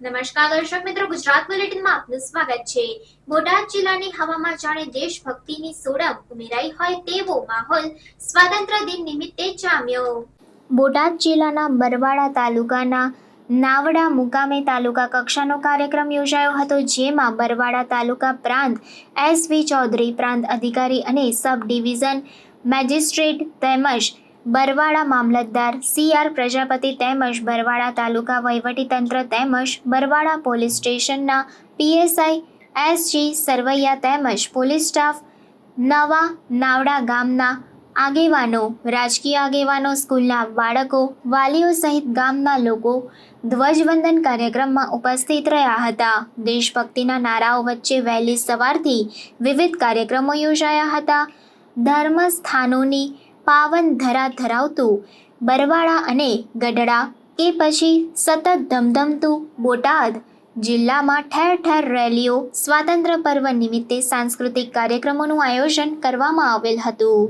નમસ્કાર દર્શક મિત્રો, ગુજરાત બુલેટિનમાં આપનું સ્વાગત છે. બોટાદ જિલ્લાની હવામાં જાણે દેશભક્તિની સોડમ ઉમેરાઈ હોય તેવો માહોલ સ્વાતંત્ર્ય દિન નિમિત્તે જામ્યો. બોટાદ જિલ્લાના બરવાડા તાલુકાના નાવડા મુકામે તાલુકા કક્ષાનો કાર્યક્રમ યોજાયો હતો, જેમાં બરવાડા તાલુકા પ્રાંત એસ વી ચૌધરી, પ્રાંત અધિકારી અને સબ ડિવિઝન મેજિસ્ટ્રેટ તેમજ બરવાડા મામલતદાર સી આર પ્રજાપતિ તેમજ બરવાડા તાલુકા વહીવટીતંત્ર તેમજ બરવાડા પોલીસ સ્ટેશનના પીએસઆઈ એસજી સરવૈયા તેમજ પોલીસ સ્ટાફ નવા નાવડા ગામના આગેવાનો, રાજકીય આગેવાનો, સ્કૂલના બાળકો, વાલીઓ સહિત ગામના લોકો ધ્વજવંદન કાર્યક્રમમાં ઉપસ્થિત રહ્યા હતા. દેશભક્તિના નારાઓ વચ્ચે વહેલી સવારથી વિવિધ કાર્યક્રમો યોજાયા હતા. ધર્મસ્થાનોની પાવન ધરા ધરાવતું બરવાડા અને ગઢડા કે પછી સતત ધમધમતું બોટાદ જિલ્લામાં ઠેર ઠેર રેલીઓ, સ્વાતંત્ર્ય પર્વ નિમિત્તે સાંસ્કૃતિક કાર્યક્રમોનું આયોજન કરવામાં આવેલ હતું.